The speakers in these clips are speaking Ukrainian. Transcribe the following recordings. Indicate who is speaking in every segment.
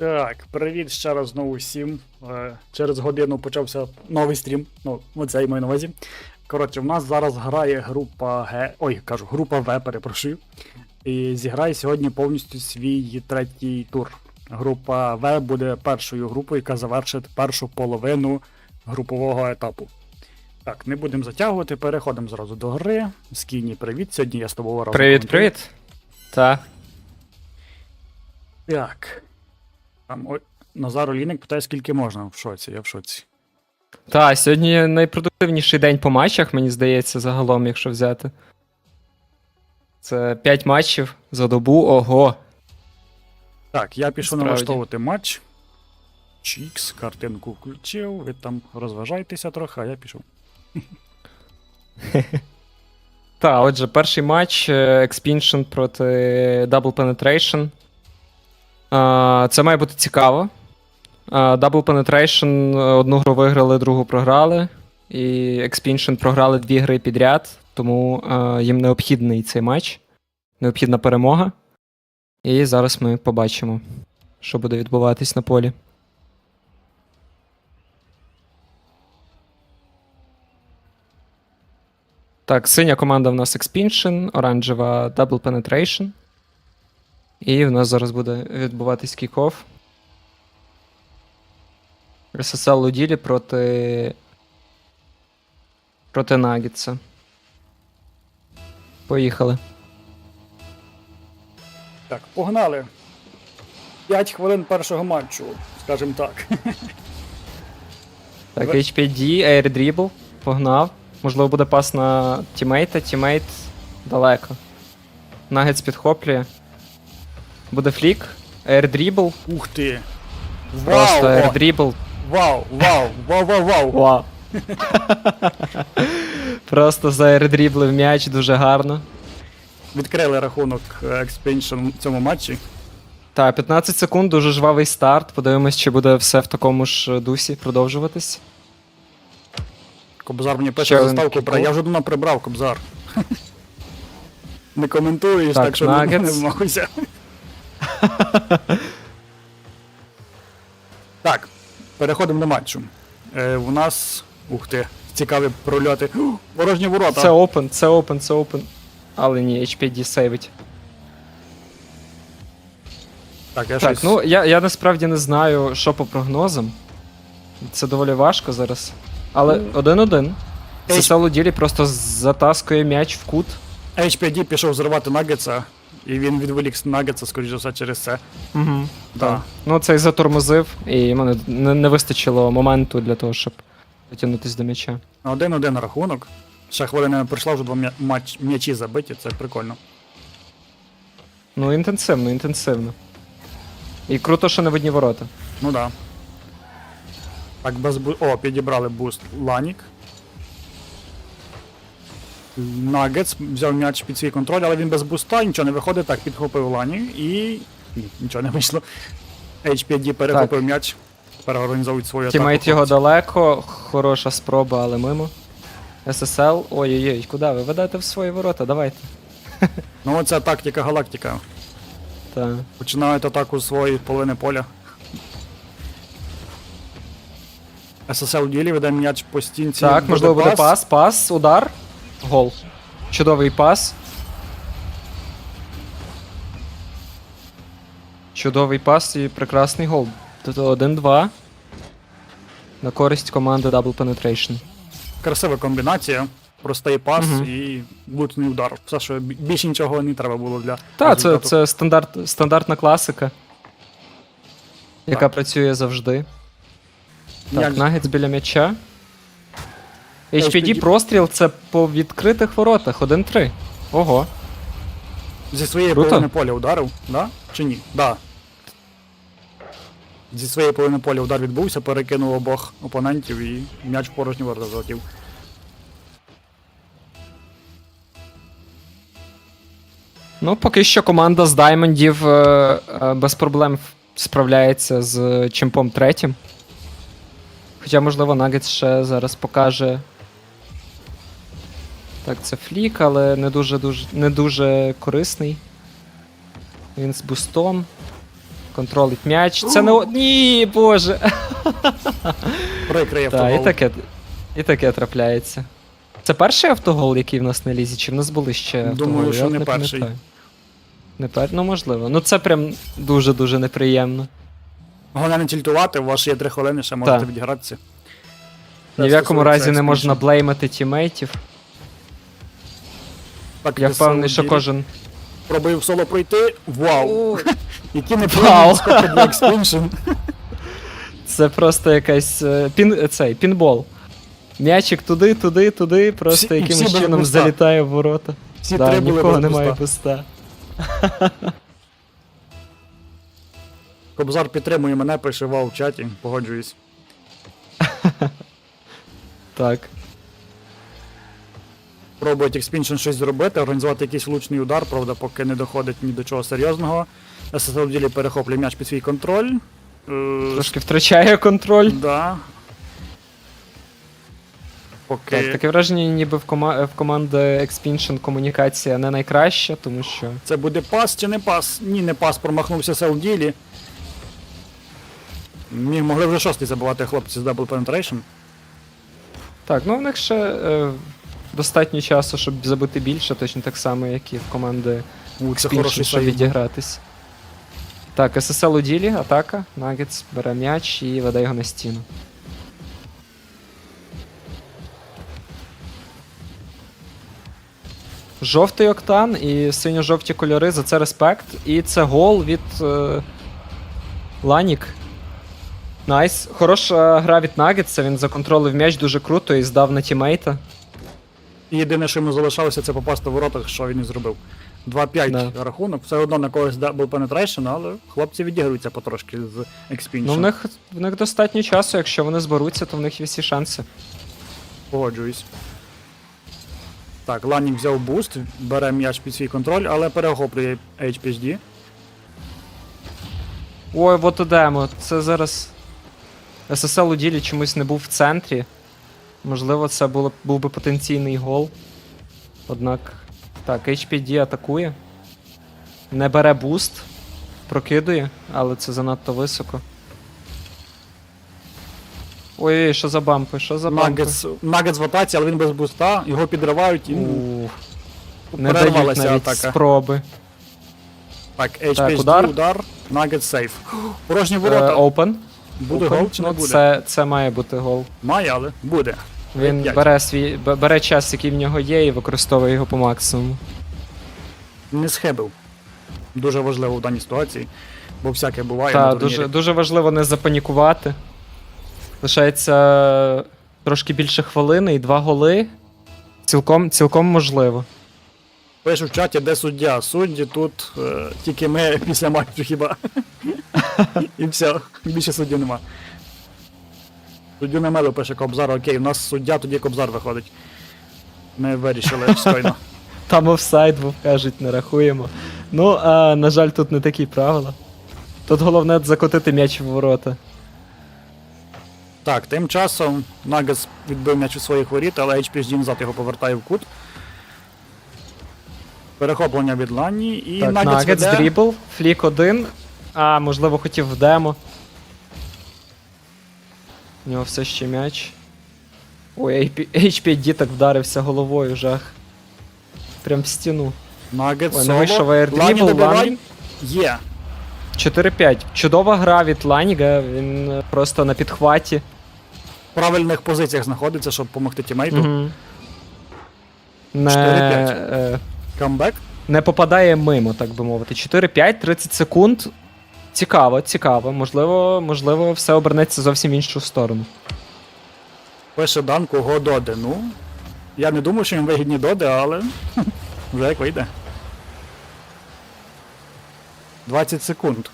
Speaker 1: Так, привіт ще раз знову всім. Е, Через годину почався новий стрім. Ну, оцей маю на увазі. Коротше, в нас зараз грає група Г. Ой, кажу, група В, перепрошую. І зіграє сьогодні повністю свій третій тур. Група В буде першою групою, яка завершить першу половину групового етапу. Так, не будемо затягувати, переходимо зразу до гри. Скіні, привіт. Сьогодні я з тобою разом.
Speaker 2: Привіт, привіт. Та.
Speaker 1: Так. Там, ой, Назар Олійник питає, скільки можна. В шоці, я в шоці.
Speaker 2: Та, сьогодні найпродуктивніший день по матчах, мені здається, загалом, якщо взяти. Це 5 матчів за добу, ого.
Speaker 1: Так, я пішов
Speaker 2: Справді.
Speaker 1: налаштовувати матч. Чікс, картинку включив, ви там розважайтеся трохи, а я пішов.
Speaker 2: Та, отже, перший матч е, Expansion проти Double Penetration. Це має бути цікаво. Double Penetration е, одну гру виграли, другу програли. І Expansion програли дві гри підряд, тому е, їм необхідний цей матч. Необхідна перемога. І зараз ми побачимо, що буде відбуватись на полі. Так, синя команда в нас Expansion, оранжева Double Penetration. І в нас зараз буде відбуватись кікоф. SSL Луділі проти. проти Нагітса. Поїхали.
Speaker 1: Так, погнали. 5 хвилин першого матчу, скажімо так.
Speaker 2: Так, HPD, Air Dribble, погнав. Можливо, буде пас на тімейта, тімейт далеко. Нагетс підхоплює. Буде флік, Air Dribble.
Speaker 1: Ух ти.
Speaker 2: Просто
Speaker 1: Вау!
Speaker 2: Dribble.
Speaker 1: Вау, вау, вау, вау, вау.
Speaker 2: Вау. Просто заердріблив м'яч дуже гарно.
Speaker 1: Відкрили рахунок е, Expansion в цьому матчі.
Speaker 2: Так, 15 секунд, дуже жвавий старт. Подивимось, чи буде все в такому ж е, дусі продовжуватись.
Speaker 1: Кобзар мені
Speaker 2: Ще
Speaker 1: пише
Speaker 2: один
Speaker 1: заставку
Speaker 2: кікбол.
Speaker 1: про. Я вже давно прибрав Кобзар. Не коментуєш,
Speaker 2: Так,
Speaker 1: так, що не, не
Speaker 2: Nuggets.
Speaker 1: вмахуйся. так, переходимо до матчу. Е, у нас. Ух ти, цікаві прольоти. Ух, Ворожні ворота.
Speaker 2: Це open, це open, це open. Але ні, HPD сейвить.
Speaker 1: Так, я
Speaker 2: Так,
Speaker 1: щось...
Speaker 2: ну я, я насправді не знаю, що по прогнозам. Це доволі важко зараз. Але
Speaker 1: Ну,
Speaker 2: 1-1.
Speaker 1: H-
Speaker 2: Сесело ділі просто затаскує м'яч в кут.
Speaker 1: HPD пішов зривати нагетса, і він відволік нагетса, скоріш за все, через це.
Speaker 2: Угу.
Speaker 1: Да.
Speaker 2: Ну, цей затормозив, і йому не, не вистачило моменту для того, щоб дотягнутися до м'яча.
Speaker 1: Один-один рахунок. Ще хвилина не пройшла, вже два м'я- матч- м'ячі забиті, це прикольно.
Speaker 2: Ну, інтенсивно, інтенсивно. І круто, що не в одні ворота.
Speaker 1: Ну да. Так, без бу... О, підібрали буст Ланік. Нагетс взяв м'яч під свій контроль, але він без буста, нічого не виходить, так, підхопив Лані і. Ні, нічого не вийшло. HPD перехопив м'яч. Переорганізовують свою
Speaker 2: Тімейт
Speaker 1: атаку.
Speaker 2: його далеко, хороша спроба, але мимо. SSL. Ой-ой-ой, куди ви ведете в свої ворота? Давайте.
Speaker 1: Ну, оця тактика Галактика.
Speaker 2: Та.
Speaker 1: Починають атаку з своєї половини поля. SSL ділі веде м'яч по стінці.
Speaker 2: Так, можливо, буде пас, пас, удар. Гол. Чудовий пас. Чудовий пас і прекрасний гол. Тобто 1-2. На користь команди Double Penetration.
Speaker 1: Красива комбінація. Простий пас
Speaker 2: Мгм.
Speaker 1: і влучний удар. Все, що більше нічого не треба було для.
Speaker 2: Так, це, це стандарт, стандартна класика, яка
Speaker 1: Так.
Speaker 2: працює завжди. Так,
Speaker 1: Як-
Speaker 2: нагетс біля м'яча. HPD простріл це по відкритих воротах 1-3. Ого.
Speaker 1: Зі своєї
Speaker 2: Круто.
Speaker 1: половини поля ударив, да? Чи ні? Да. Зі своєї половини поля удар відбувся, перекинув обох опонентів і м'яч в порожні ворота залетів.
Speaker 2: Ну, поки що команда з Даймондів е, е, без проблем справляється з чемпом третім. Хоча, можливо, Нагетс ще зараз покаже. Так, це флік, але не дуже, дуже, не дуже корисний. Він з бустом. Контролить м'яч. Це не. Ні, боже.
Speaker 1: Прикриє
Speaker 2: Так, і таке. І таке трапляється. Це перший автогол, який в нас на лізі, чи в нас були ще
Speaker 1: Думаю,
Speaker 2: автоголи?
Speaker 1: що
Speaker 2: Я от
Speaker 1: не перший.
Speaker 2: Не пер... Ну, можливо. Ну це прям дуже-дуже неприємно.
Speaker 1: Головне не тільтувати, у вас є 3 хвилини, ще можете відігратися.
Speaker 2: Ні в якому разі не можна блеймити тімейтів.
Speaker 1: Так,
Speaker 2: Я впевнений, що кожен.
Speaker 1: Пробив соло пройти. Вау! Які
Speaker 2: Вау.
Speaker 1: для експіншн.
Speaker 2: Це просто якась е, пін, цей, пінбол. М'ячик туди, туди, туди, просто
Speaker 1: Всі- і всі
Speaker 2: якимось
Speaker 1: без
Speaker 2: чином
Speaker 1: буста.
Speaker 2: залітає в ворота.
Speaker 1: Всі
Speaker 2: да,
Speaker 1: три були
Speaker 2: нікого
Speaker 1: без
Speaker 2: немає
Speaker 1: буста. Кобзар підтримує мене, пише вау в чаті, погоджуюсь.
Speaker 2: Так.
Speaker 1: Пробують експіншн щось зробити, організувати якийсь влучний удар, правда, поки не доходить ні до чого серйозного. ССЛ ділі перехоплює м'яч під свій контроль. Е,
Speaker 2: Трошки втрачає контроль.
Speaker 1: Да. Поки.
Speaker 2: Так, таке враження, ніби в, кома- в команди Expansion комунікація не найкраща, тому що.
Speaker 1: Це буде пас чи не пас? Ні, не пас, промахнувся Селділі. Міг могли вже шостий забивати хлопці з Double Penetration.
Speaker 2: Так, ну в них ще е, достатньо часу, щоб забити більше, точно так само, як і в команди
Speaker 1: це
Speaker 2: щоб відігратись. Так, SSL у ділі, атака. Нагетс бере м'яч і веде його на стіну. Жовтий октан і синьо-жовті кольори, за це респект. І це гол від е, Ланік. Найс. Хороша гра від Нагетса, він законтролив м'яч дуже круто і здав на тімейта.
Speaker 1: І єдине, що йому залишалося, це попасти в воротах, що він і зробив. 2-5
Speaker 2: Да.
Speaker 1: рахунок, все одно на когось Double Penetration, але хлопці відігруються потрошки з Expansion.
Speaker 2: Ну, в них, в них достатньо часу, якщо вони зберуться, то в них є всі шанси.
Speaker 1: Погоджуюсь. Так, Ланнік взяв буст, бере м'яч під свій контроль, але перехоплює HPHD.
Speaker 2: Ой, вот ідемо. Це зараз. SSL у ділі чомусь не був в центрі. Можливо, це було, був би потенційний гол. Однак. Так, HPD атакує. Не бере буст. Прокидує, але це занадто високо. Ой, що за бампи, що за бампи?
Speaker 1: Нагетс, в атаці, але він без буста, його підривають і ну,
Speaker 2: Ух, не дають навіть
Speaker 1: атака.
Speaker 2: спроби.
Speaker 1: Так, HPHD,
Speaker 2: удар.
Speaker 1: удар, Нагетс сейф. Порожні
Speaker 2: Е,
Speaker 1: ворота.
Speaker 2: Open.
Speaker 1: Буде гол чи не
Speaker 2: Ну,
Speaker 1: буде?
Speaker 2: Це, це має бути гол.
Speaker 1: Має, але буде.
Speaker 2: Він
Speaker 1: П'ять.
Speaker 2: бере свій б- бере час, який в нього є, і використовує його по максимуму.
Speaker 1: Не схибив. Дуже важливо в даній ситуації, бо всяке буває на
Speaker 2: Так,
Speaker 1: турнірі.
Speaker 2: дуже, дуже важливо не запанікувати. Лишається трошки більше хвилини і два голи. Цілком, цілком можливо.
Speaker 1: Пишу в чаті, де суддя. Судді тут е, тільки ми після матчу хіба. І все, більше суддів нема. Суддю не пише Кобзар, окей, у нас суддя, тоді Кобзар виходить. Ми вирішили щойно.
Speaker 2: Там офсайд був, кажуть, не рахуємо. Ну, а на жаль, тут не такі правила. Тут головне закотити м'яч в ворота.
Speaker 1: Так, тим часом Нагас відбив м'яч у своїх воріт, але HPSG назад його повертає в кут. Перехоплення від Ланні і
Speaker 2: так,
Speaker 1: Нагетс
Speaker 2: Нагетс,
Speaker 1: веде.
Speaker 2: дрібл, флік один. А, можливо, хотів в демо. У нього все ще м'яч. Ой, HPD так вдарився головою, жах. Прям в стіну.
Speaker 1: Нагетс
Speaker 2: Ой, не
Speaker 1: соло.
Speaker 2: вийшов
Speaker 1: Ланні добивай.
Speaker 2: Ланні.
Speaker 1: Є.
Speaker 2: 4-5. Чудова гра від Ланіга, він е, просто на підхваті.
Speaker 1: В правильних позиціях знаходиться, щоб допомогти тімейту.
Speaker 2: Угу. Не,
Speaker 1: 4-5.
Speaker 2: е,
Speaker 1: Камбек.
Speaker 2: не попадає мимо, так би мовити. 4-5, 30 секунд. Цікаво, цікаво. Можливо, можливо, все обернеться зовсім в іншу сторону.
Speaker 1: Пише Дан, кого доди. Ну, я не думаю, що їм вигідні доди, але вже як вийде. 20 секунд.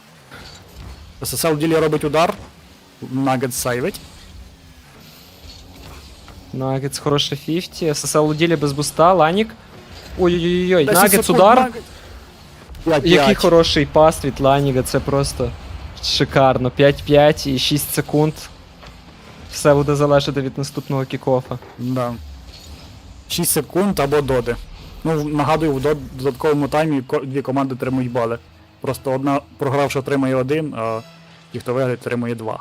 Speaker 1: ССЛ в ділі робить удар. Нагет сейвить.
Speaker 2: Нагетс хороше 50. ССЛ у ділі без буста, Ланік. Ой-ой-ой,
Speaker 1: 10
Speaker 2: Нагетс удар. Який хороший пас від Ланіга, це просто шикарно. 5-5 і 6 секунд. Все буде залежати від наступного кікофа.
Speaker 1: Да. 6 секунд або доди. Ну, нагадую, в додатковому таймі дві команди тримують бали Просто одна програвша отримає один, а ті, хто виграє, отримує два.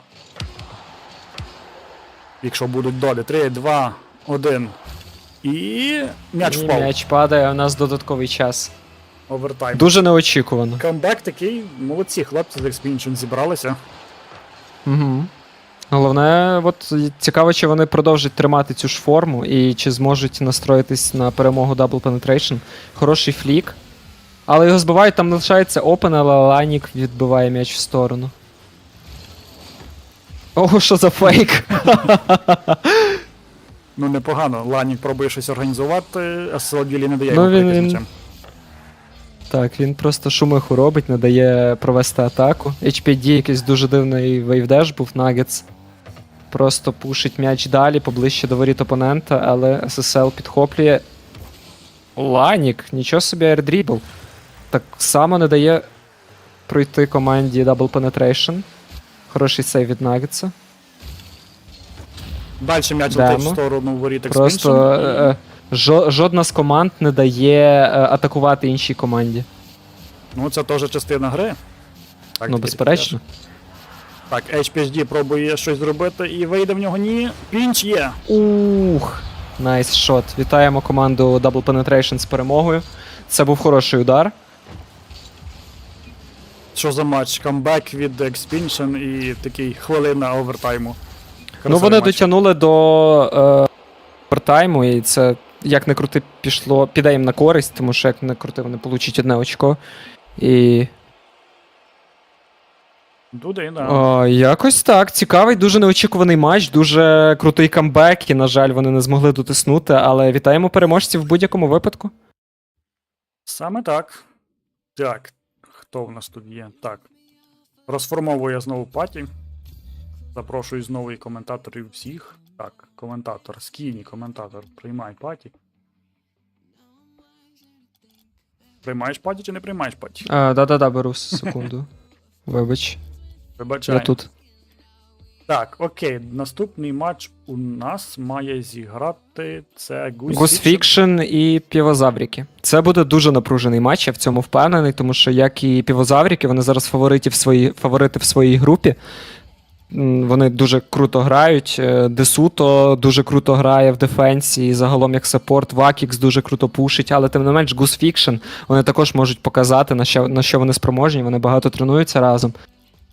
Speaker 1: Якщо будуть долі. 3, 2, 1. І м'яч впав.
Speaker 2: м'яч падає, а у нас додатковий час.
Speaker 1: Овертайм.
Speaker 2: Дуже неочікувано.
Speaker 1: Камбек такий, молодці, хлопці з Expansion зібралися.
Speaker 2: Угу. Головне, от цікаво, чи вони продовжать тримати цю ж форму і чи зможуть настроїтись на перемогу Double Penetration. Хороший флік. Але його збивають, там лишається Open, але Ланік відбиває м'яч в сторону. Ого, що за фейк?
Speaker 1: Ну, непогано. Ланік пробує щось організувати, а Селаділі не дає
Speaker 2: Ну,
Speaker 1: йому
Speaker 2: він- він- Так, він просто шумиху робить, не дає провести атаку. HPD якийсь дуже дивний вейвдеш був Nuggets. Просто пушить м'яч далі, поближче до воріт опонента, але SSL підхоплює. Ланік, нічого собі аірдрібл. Так само не дає пройти команді Double Penetration. Хороший сейв від Нагетса.
Speaker 1: Далі м'яч летить в сторону воріт
Speaker 2: Просто
Speaker 1: Expansion.
Speaker 2: е, е, жо- жодна з команд не дає е, атакувати іншій команді.
Speaker 1: Ну, це теж частина гри. Так,
Speaker 2: ну, безперечно.
Speaker 1: Так, HPHD пробує щось зробити і вийде в нього ні. Пінч є.
Speaker 2: Ух, найс шот. Вітаємо команду Double Penetration з перемогою. Це був хороший удар.
Speaker 1: Що за матч? Камбек від Expansion і такий хвилина овертайму.
Speaker 2: Ну, вони
Speaker 1: матч.
Speaker 2: дотягнули до е, і це як не крути пішло, піде їм на користь, тому що як не крути, вони получать одне очко. І
Speaker 1: Дуди, да.
Speaker 2: О, якось так. Цікавий, дуже неочікуваний матч, дуже крутий камбек, і, на жаль, вони не змогли дотиснути, але вітаємо переможців в будь-якому випадку.
Speaker 1: Саме так. Так, хто в нас тут є? Так. Розформовую я знову паті. Запрошую знову і коментаторів всіх. Так, коментатор, скіні, коментатор, приймай паті. Приймаєш паті чи не приймаєш паті?
Speaker 2: А, да-да-да, беру секунду. Вибач,
Speaker 1: Вибачай.
Speaker 2: я тут.
Speaker 1: Так, окей, наступний матч у нас має зіграти це Goose. Fiction
Speaker 2: і Півозавріки. Це буде дуже напружений матч, я в цьому впевнений, тому що як і Півозавріки, вони зараз фавориті в своїй, фаворити в своїй групі. Вони дуже круто грають. Е, Десуто дуже круто грає в дефенсі, і загалом як саппорт, Вакікс дуже круто пушить, але тим не менш Fiction вони також можуть показати, на що, на що вони спроможні, вони багато тренуються разом.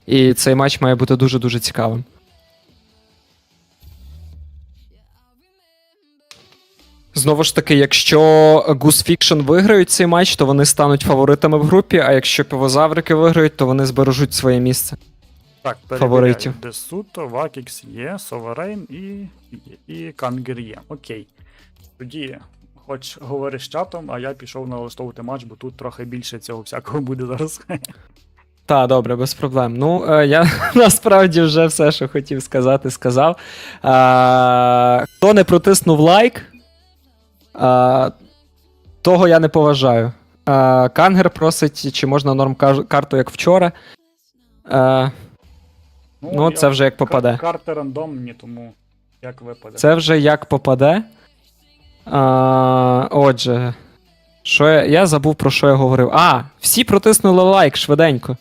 Speaker 2: І цей матч має бути дуже-дуже цікавим. Знову ж таки, якщо Goose Fiction виграють цей матч, то вони стануть фаворитами в групі, а якщо півозаврики виграють, то вони збережуть своє місце.
Speaker 1: Так,
Speaker 2: фаворитів.
Speaker 1: Десуто, Вакікс є, Соверейн і, і, Кангер є. Окей. Тоді, хоч говори з чатом, а я пішов налаштовувати матч, бо тут трохи більше цього всякого буде зараз.
Speaker 2: Та, добре, без проблем. Ну, е, я насправді вже все, що хотів сказати, сказав. Е, хто не протиснув лайк, е, того я не поважаю. Е, Кангер просить, чи можна норм карту, як вчора. Е, ну,
Speaker 1: я-
Speaker 2: це вже як попаде.
Speaker 1: Кар- Карти рандомні, тому як випаде.
Speaker 2: Це вже як попаде. А, отже, що я, я забув про що я говорив. А, всі протиснули лайк швиденько.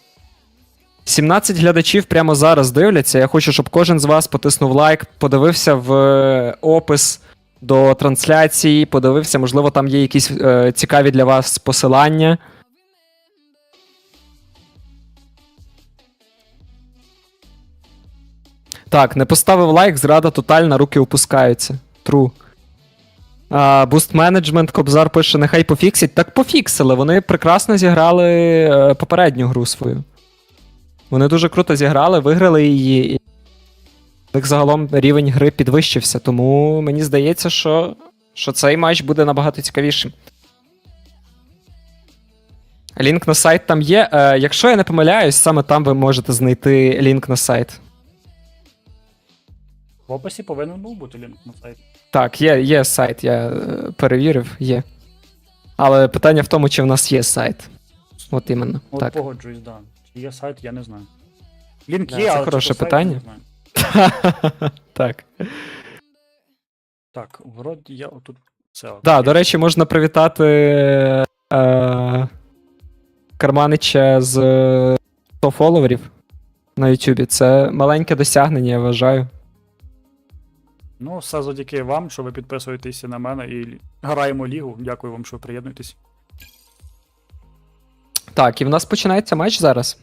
Speaker 2: 17 глядачів прямо зараз дивляться. Я хочу, щоб кожен з вас потиснув лайк, подивився в е, опис до трансляції, подивився, можливо, там є якісь е, цікаві для вас посилання. Так, не поставив лайк, зрада тотальна, руки опускаються. Тру. Буст менеджмент, Кобзар пише, нехай пофіксять. Так пофіксили. Вони прекрасно зіграли е, попередню гру свою. Вони дуже круто зіграли, виграли її. І в них загалом рівень гри підвищився. Тому мені здається, що, що цей матч буде набагато цікавішим. Лінк на сайт там є. Е, якщо я не помиляюсь, саме там ви можете знайти лінк на сайт.
Speaker 1: В описі повинен був бути лінк на сайт.
Speaker 2: Так, є, є сайт, я е, перевірив, є. Але питання в тому, чи в нас є сайт. От іменно.
Speaker 1: От
Speaker 2: так.
Speaker 1: погоджуюсь, да. Чи є сайт, я не знаю. Лінк
Speaker 2: Да,
Speaker 1: є,
Speaker 2: це
Speaker 1: але
Speaker 2: хороше
Speaker 1: чи то сайт,
Speaker 2: питання.
Speaker 1: я не знаю.
Speaker 2: так.
Speaker 1: Так, вроді я отут. Це
Speaker 2: Да, до речі, можна привітати е, Карманича з е, 100 фоловерів на Ютубі. Це маленьке досягнення, я вважаю.
Speaker 1: Ну, все завдяки вам, що ви підписуєтеся на мене і граємо лігу. Дякую вам, що ви приєднуєтесь.
Speaker 2: Так, і в нас починається матч зараз.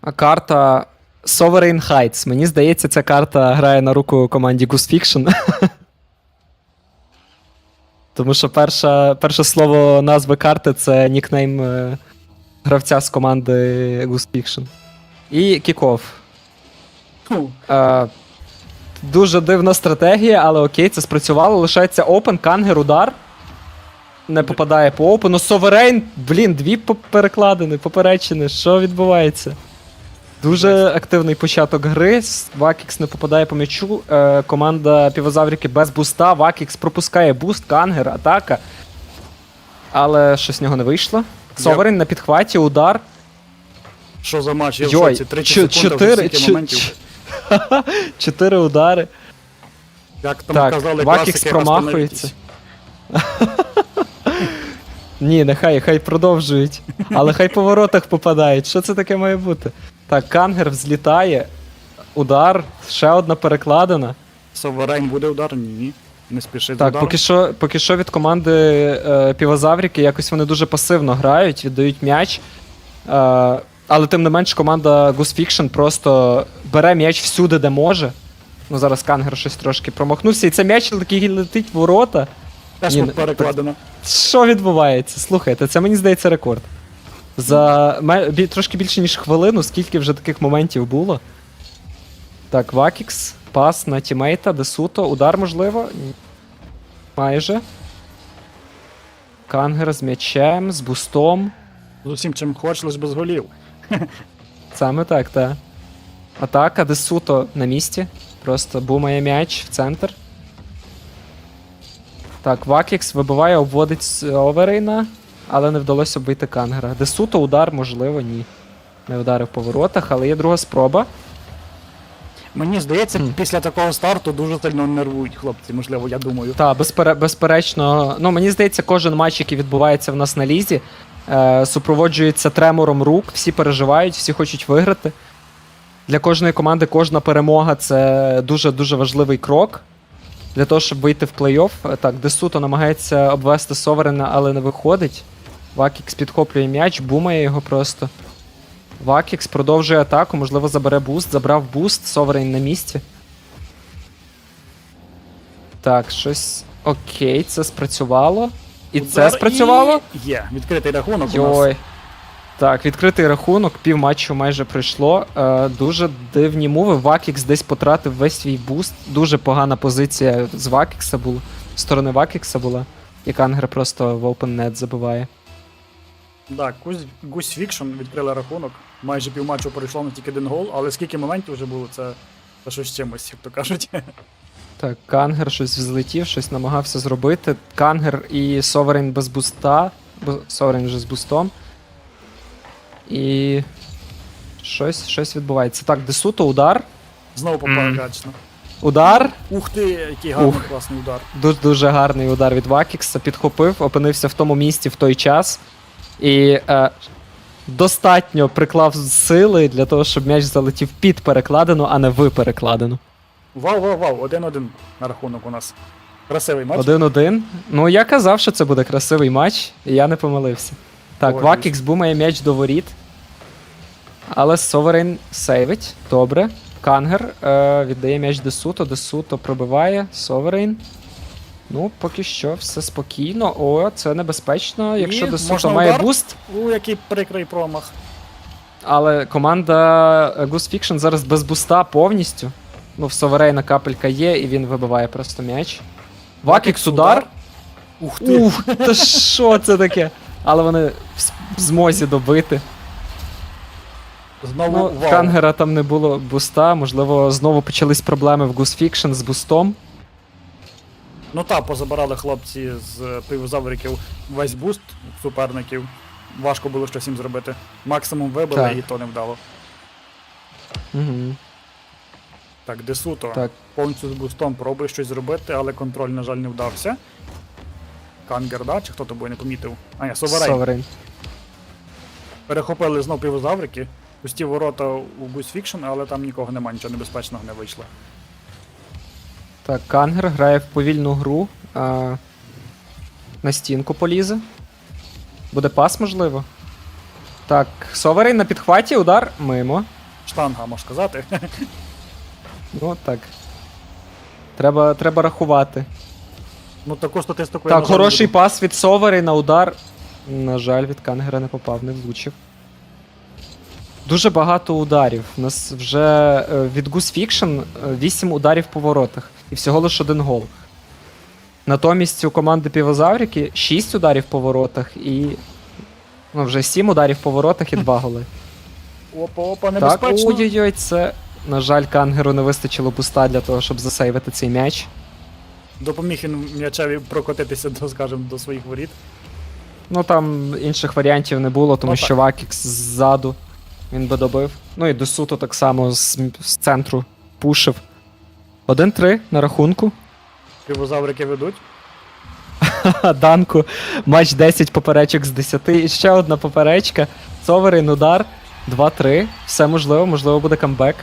Speaker 2: А карта Sovereign Heights. Мені здається, ця карта грає на руку команді Goose Fiction. Тому що перша, перше слово назви карти це нікнейм е, гравця з команди Goose Fiction. І кікоф.
Speaker 1: Ну,
Speaker 2: Е, дуже дивна стратегія, але окей, це спрацювало. Лишається Open, Кангер, удар. Не попадає по опену. Соверейн, блін, дві перекладини, поперечини. Що відбувається? Дуже активний початок гри. Вакікс не попадає по м'ячу. Е, команда півозаврики без буста. Вакікс пропускає буст, Кангер, атака. Але щось з нього не вийшло. Соверейн на підхваті, удар.
Speaker 1: що за матч? Я в
Speaker 2: Йой,
Speaker 1: шоці. 30
Speaker 2: чо-
Speaker 1: секунд, а вже стільки моментів.
Speaker 2: чотири удари.
Speaker 1: Як там
Speaker 2: Так,
Speaker 1: казали,
Speaker 2: Вакікс
Speaker 1: класики,
Speaker 2: промахується. Ні, нехай, хай продовжують. Але хай по воротах попадають. Що це таке має бути? Так, Кангер взлітає. Удар, ще одна перекладина.
Speaker 1: Соверейн буде удар? Ні. Не спіши з
Speaker 2: Так, поки що, поки що від команди е, Півозавріки якось вони дуже пасивно грають, віддають м'яч. Е, але тим не менш, команда Goose Fiction просто бере м'яч всюди, де може. Ну, зараз Кангер щось трошки промахнувся, і це м'яч який летить в ворота.
Speaker 1: Теж
Speaker 2: ні,
Speaker 1: перекладено.
Speaker 2: Що відбувається? Слухайте, це мені здається рекорд. За бі- трошки більше, ніж хвилину, скільки вже таких моментів було. Так, Вакікс, пас на тімейта, Десуто, удар можливо. Майже. Кангер з м'ячем, з бустом.
Speaker 1: З усім чим хочеш, лиш без голів.
Speaker 2: Саме так, так. Атака, Десуто на місці. Просто бумає м'яч в центр. Так, Вакікс вибиває, обводить Оверейна, але не вдалося оббити Кангера. Десуто удар, можливо, ні. Не вдарив по воротах, але є друга спроба.
Speaker 1: Мені здається, після такого старту дуже сильно нервують хлопці, можливо, я думаю.
Speaker 2: Так, безпере, безперечно. Ну, мені здається, кожен матч, який відбувається в нас на лізі, е, супроводжується тремором рук, всі переживають, всі хочуть виграти. Для кожної команди кожна перемога це дуже-дуже важливий крок. Для того, щоб вийти в плей-офф. Е, Так, Десуто намагається обвести Соверена, але не виходить. Вакікс підхоплює м'яч, бумає його просто. Вакікс продовжує атаку, можливо, забере буст. Забрав буст, Соверен на місці. Так, щось. Окей, це спрацювало. І це спрацювало?
Speaker 1: І... Є, відкритий рахунок у нас.
Speaker 2: Йой. Так, відкритий рахунок, пів матчу майже пройшло. Е, дуже дивні мови. Вакікс десь потратив весь свій буст. Дуже погана позиція з Вакікса була. З сторони Вакікса була. І Кангер просто в open net забиває.
Speaker 1: Так, Гусь Фікшн відкрили рахунок. Майже півматчу пройшло на тільки один гол, але скільки моментів вже було, це, це щось чимось, як то кажуть.
Speaker 2: Так, Кангер щось взлетів, щось намагався зробити. Кангер і Соверен без буста. Соверен вже з бустом. І. Щось, щось відбувається. Так, Десуто, удар.
Speaker 1: Знову попав
Speaker 2: Мгм.
Speaker 1: качно.
Speaker 2: Удар.
Speaker 1: Ух ти, який гарний
Speaker 2: Ух.
Speaker 1: класний удар.
Speaker 2: Дуже дуже гарний удар від Вакікса. Підхопив, опинився в тому місці в той час. І е, достатньо приклав сили для того, щоб м'яч залетів під перекладину, а не в перекладину.
Speaker 1: Вау, вау, вау, один-один на рахунок у нас. Красивий матч.
Speaker 2: Один-один. Ну, я казав, що це буде красивий матч, і я не помилився. Так,
Speaker 1: Погоджуюсь.
Speaker 2: Вакікс бумає м'яч до воріт. Але Соверейн сейвить. Добре. Кангер е, віддає м'яч Десуто. Десуто пробиває. Соверейн. Ну, поки що все спокійно. О, це небезпечно, якщо
Speaker 1: І
Speaker 2: Десуто
Speaker 1: можна
Speaker 2: має
Speaker 1: удар?
Speaker 2: буст.
Speaker 1: У, який прикрий промах.
Speaker 2: Але команда Goose Fiction зараз без буста повністю. Ну, в Соверейна капелька є, і він вибиває просто м'яч. Вакікс удар.
Speaker 1: Ух ти.
Speaker 2: Ух, та що це таке? Але вони в змозі добити.
Speaker 1: Знову
Speaker 2: Ну,
Speaker 1: вау.
Speaker 2: Кангера там не було буста, можливо, знову почались проблеми в Goose Fiction з бустом.
Speaker 1: Ну та, позабирали хлопці з пивозавриків весь буст суперників. Важко було щось їм зробити. Максимум вибили,
Speaker 2: Так.
Speaker 1: і то не вдало.
Speaker 2: Угу.
Speaker 1: Так, Десуто
Speaker 2: Так.
Speaker 1: повністю з бустом пробує щось зробити, але контроль, на жаль, не вдався. Кангер, да? Чи хто тобою не помітив? А, ні, Соверейн.
Speaker 2: Соверейн.
Speaker 1: Перехопили знов півозаврики. Пусті ворота у Goose Fiction, але там нікого немає, нічого небезпечного не вийшло.
Speaker 2: Так, Кангер грає в повільну гру. А, на стінку полізе. Буде пас, можливо. Так, Соверейн на підхваті, удар мимо.
Speaker 1: Штанга, можна сказати.
Speaker 2: Ну так. Треба, треба рахувати.
Speaker 1: ну таку статистику
Speaker 2: Так, хороший
Speaker 1: веду.
Speaker 2: пас від Совери на удар. На жаль, від Кангера не попав, не влучив. Дуже багато ударів. У нас вже е, від Goose Fiction 8 ударів по воротах. І всього лише один гол. Натомість у команди Півозаврики 6 ударів по воротах і. Ну, вже 7 ударів по воротах і 2 голи.
Speaker 1: Опа, опа,
Speaker 2: Так,
Speaker 1: небезпечно.
Speaker 2: ой-ой-ой, це. На жаль, Кангеру не вистачило буста для того, щоб засейвити цей м'яч.
Speaker 1: Допоміг він м'ячеві прокотитися до, скажімо, до своїх воріт.
Speaker 2: Ну там інших варіантів не було, тому
Speaker 1: Ну,
Speaker 2: що. Вакікс ззаду він би добив. Ну і Досуто так само з, з центру пушив. 1-3 на рахунку.
Speaker 1: Півозаврики ведуть.
Speaker 2: Данку. Матч 10 поперечок з 10. І ще одна поперечка. Соверейн удар. 2-3. Все можливо, можливо, буде камбек.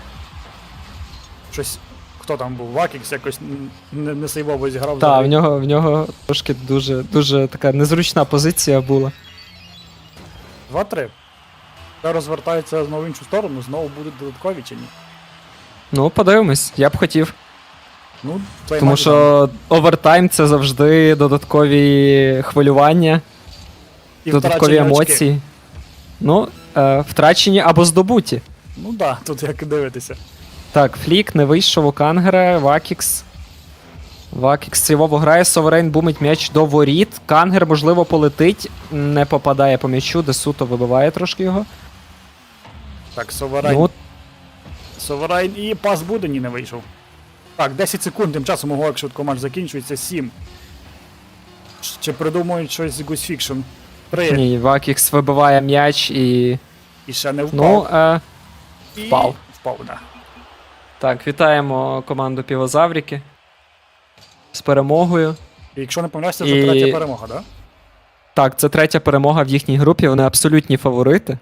Speaker 1: Щось. Хто там був? Вакікс якось не, не сейвово зіграв.
Speaker 2: Так, в нього, в нього трошки дуже, дуже така незручна позиція була.
Speaker 1: 2-3. Та розвертається знову в іншу сторону, знову будуть додаткові чи ні.
Speaker 2: Ну, подивимось, я б хотів.
Speaker 1: Ну,
Speaker 2: Тому
Speaker 1: матч
Speaker 2: що овертайм це завжди додаткові хвилювання.
Speaker 1: і
Speaker 2: додаткові
Speaker 1: втрачені очки.
Speaker 2: емоції. Ну, е, втрачені або здобуті.
Speaker 1: Ну так, да, тут як дивитися.
Speaker 2: Так, Флік не вийшов у Кангера, Вакікс. Вакікс стрівово грає, Соверейн бумить м'яч до воріт. Кангер, можливо, полетить, не попадає по м'ячу, де суто вибиває трошки його.
Speaker 1: Так, Соверайн.
Speaker 2: Ну,
Speaker 1: Соверайн і пас буде, ні, не вийшов. Так, 10 секунд, тим часом ого, як швидко матч закінчується, 7. Чи придумують щось з Goose Fiction? 3.
Speaker 2: ні, Вакікс вибиває м'яч і.
Speaker 1: І ще не
Speaker 2: Ну,
Speaker 1: впав.
Speaker 2: е,
Speaker 1: І...
Speaker 2: впав.
Speaker 1: Впав, да.
Speaker 2: Так, вітаємо команду Півозавріки з перемогою.
Speaker 1: І якщо не помиляюся, це
Speaker 2: І-
Speaker 1: третя перемога, да?
Speaker 2: Так, це третя перемога в їхній групі. Вони абсолютні фаворити.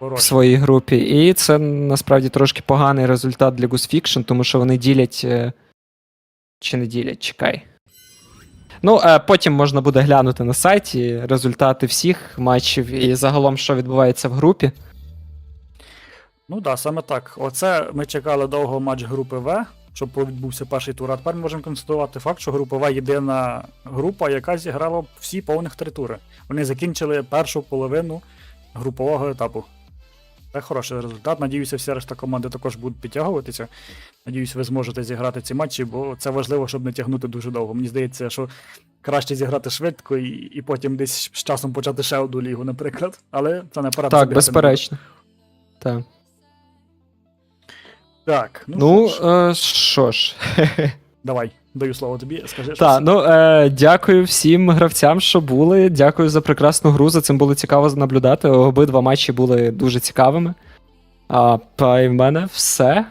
Speaker 2: в своїй групі. І це насправді трошки поганий результат для Goose Fiction, тому що вони ділять. е, Чи не ділять, чекай. Ну, е, потім можна буде глянути на сайті результати всіх матчів і загалом, що відбувається в групі.
Speaker 1: Ну так, да, саме так. Оце ми чекали довго матч групи В, щоб відбувся перший тур. А тепер ми можемо констатувати факт, що група В єдина група, яка зіграла всі повних три тури. Вони закінчили першу половину групового етапу. Це хороший результат. Надіюся, всі решта команди також будуть підтягуватися. Надіюсь, ви зможете зіграти ці матчі, бо це важливо, щоб не тягнути дуже довго. Мені здається, що краще зіграти швидко і, і потім десь з часом почати ще одну лігу, наприклад. Але це не порад
Speaker 2: так, безперечно. Так.
Speaker 1: Так, ну,
Speaker 2: Ну,
Speaker 1: що ж,
Speaker 2: е, ж.
Speaker 1: давай, даю слово тобі, скажи.
Speaker 2: Так, ну е, дякую всім гравцям, що були. Дякую за прекрасну гру. За цим було цікаво наблюдати. Обидва матчі були дуже цікавими. А в мене все.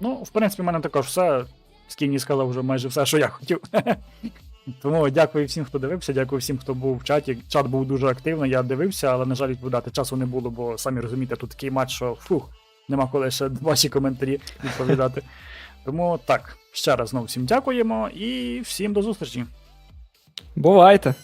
Speaker 1: Ну, в принципі, в мене також все. Скіні сказав вже майже все, що я хотів. Тому дякую всім, хто дивився, дякую всім, хто був в чаті. Чат був дуже активний, я дивився, але, на жаль, відповідати часу не було, бо самі розумієте, тут такий матч, що фух, нема коли ще ваші коментарі відповідати. Тому так, ще раз знову всім дякуємо і всім до зустрічі.
Speaker 2: Бувайте!